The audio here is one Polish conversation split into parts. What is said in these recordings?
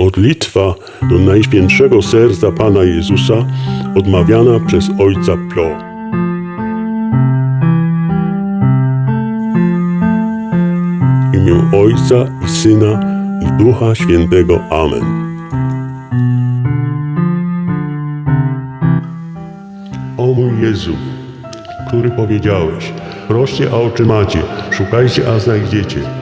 Modlitwa do Najświętszego Serca Pana Jezusa odmawiana przez Ojca Pio. W imię Ojca i Syna i Ducha Świętego. Amen. O mój Jezu, który powiedziałeś, proście, a oczy macie, szukajcie, a znajdziecie.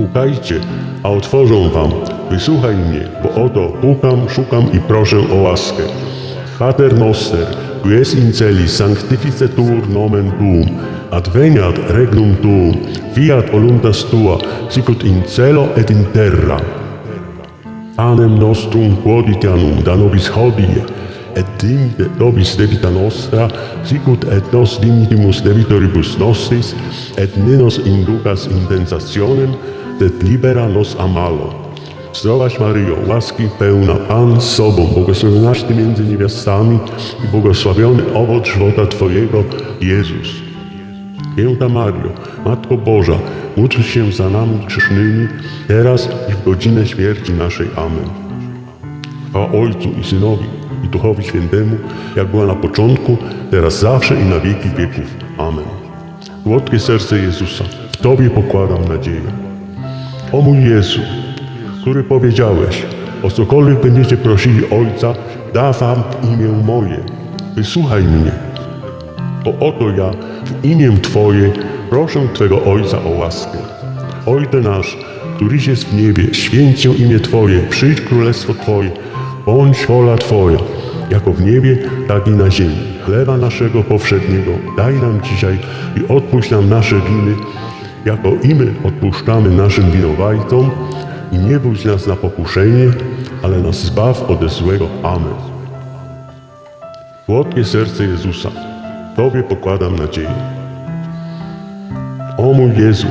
Pukajcie, a otworzą wam. Wysłuchaj mnie, bo oto pukam, szukam i proszę o łaskę. Pater noster, quies in celis sanctificetur nomen tuum, adveniat regnum tuum, fiat voluntas tua, sicut in celo et in terra. Panem nostrum quotidianum da nobis hodie, et dimite nobis debita nostra, sicut et nos dimitimus debitoribus nostris, et ne nos inducas in tensationem, sed libera nos a malo. Zdrowaś Maryjo, łaski pełna, Pan z Sobą, błogosławionaś Ty między niewiastami i błogosławiony owoc żywota Twojego, Jezus. Święta Mario, Matko Boża, módl się za nami grzesznymi, teraz i w godzinę śmierci naszej. Amen. Chwała Ojcu i Synowi i Duchowi Świętemu, jak była na początku, teraz zawsze i na wieki wieków. Amen. Słodkie serce Jezusa, w Tobie pokładam nadzieję. O mój Jezu, który powiedziałeś, o cokolwiek będziecie prosili Ojca, da wam imię moje. Wysłuchaj mnie. Bo oto ja w imię Twoje proszę Twego Ojca o łaskę. Ojcze nasz, któryś jest w niebie, święć się imię Twoje, przyjdź królestwo Twoje, bądź wola Twoja, jako w niebie, tak i na ziemi. Chleba naszego powszedniego daj nam dzisiaj i odpuść nam nasze winy, jako i my odpuszczamy naszym winowajcom i nie wódź nas na pokuszenie, ale nas zbaw ode złego. Amen. Słodkie serce Jezusa, Tobie pokładam nadzieję. O mój Jezu,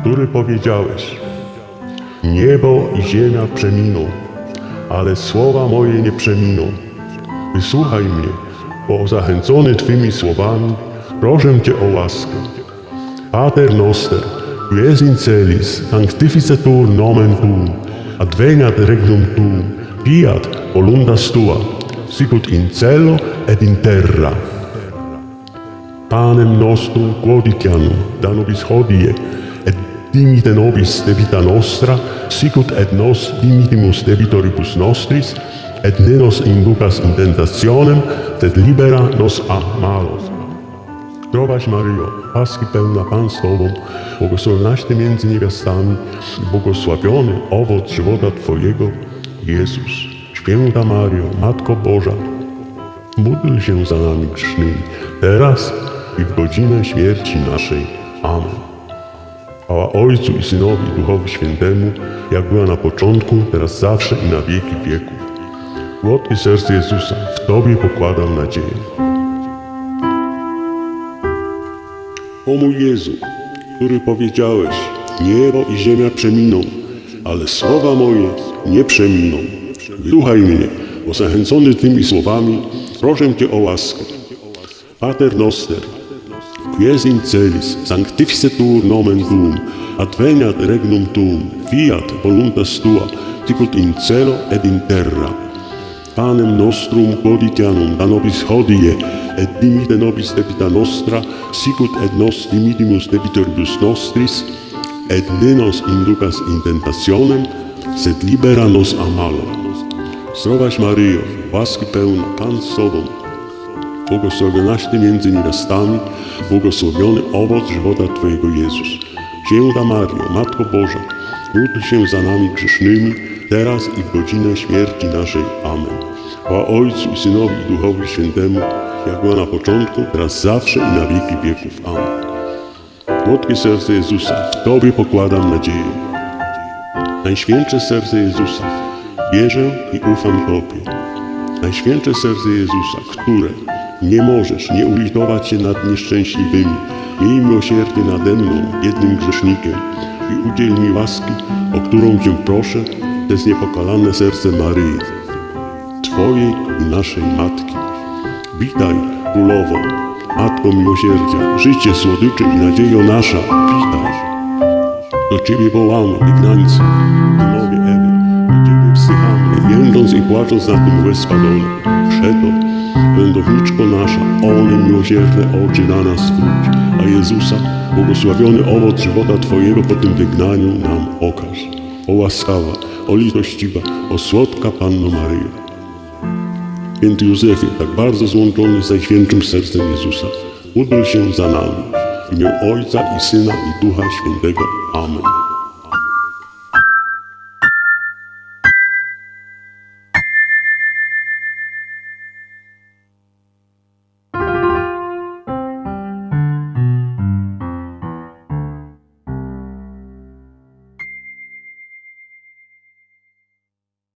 który powiedziałeś, niebo i ziemia przeminą, ale słowa moje nie przeminą. Wysłuchaj mnie, bo zachęcony Twymi słowami proszę Cię o łaskę. Pater noster, qui es in celis, sanctificetur nomen tuum, adveniat regnum tuum, fiat voluntas tua, sicut in celo et in terra. Panem nostrum quotidianum da nobis hodie, et dimite nobis debita nostra, sicut et nos dimitimus debitoribus nostris, et ne nos inducas in tentationem, sed libera nos a malos. Zdrowaś Maryjo, łaski pełna Pan z Tobą, błogosławionaś Ty między niewiastami i błogosławiony owoc żywota Twojego, Jezus. Święta Mario, Matko Boża, módl się za nami grzesznymi, teraz i w godzinę śmierci naszej. Amen. Chwała Ojcu i Synowi i Duchowi Świętemu, jak była na początku, teraz zawsze i na wieki wieków. Słodkie serce Jezusa, w Tobie pokładam nadzieję. O mój Jezu, który powiedziałeś, niebo i ziemia przeminą, ale słowa moje nie przeminą. Słuchaj mnie, bo zachęcony tymi słowami proszę Cię o łaskę. Pater noster, quies in celis, sanctificetur nomen tuum, adveniat regnum tuum, fiat voluntas tua, sicut in celo et in terra. Panem nostrum quotidianum da nobis hodie, et dimite nobis debita nostra, sicut et nos dimitimus debitoribus nostris, et ne nos inducas in tentationem, sed libera nos a. Zdrowaś Maryjo, łaski pełna, Pan z Tobą, błogosławionaś Ty między niewiastami, błogosławiony owoc żywota Twojego Jezus. Święta Mario, Matko Boża, módl się za nami grzesznymi, teraz i w godzinę śmierci naszej. Amen. Chwała Ojcu i Synowi i Duchowi Świętemu, jak była na początku, teraz zawsze i na wieki wieków. Amen. Słodkie serce Jezusa, w Tobie pokładam nadzieję. Najświętsze serce Jezusa, wierzę i ufam Tobie. Najświętsze serce Jezusa, które nie możesz nie ulitować się nad nieszczęśliwymi, miej miłosierdzie nade mną, jednym grzesznikiem i udziel mi łaski, o którą Cię proszę, przez niepokalane serce Maryi, Twojej i naszej Matki. Witaj, Królowo, Matko Miłosierdzia, życie, słodycze i nadziejo nasza, witaj. Do Ciebie wołamy, wygnańcy, synowie Ewy, do Ciebie jęcząc i płacząc na tym łez spadole. Przeto, wędowniczko nasza, one miłosierne oczy na nas zwróć, a Jezusa, błogosławiony owoc żywota Twojego po tym wygnaniu nam okaż. O łaskawa, o litościwa, o słodka Panno Maryjo. Święty Józefie, tak bardzo złączony z Najświętszym Sercem Jezusa, módl się za nami. W imię Ojca i Syna i Ducha Świętego. Amen.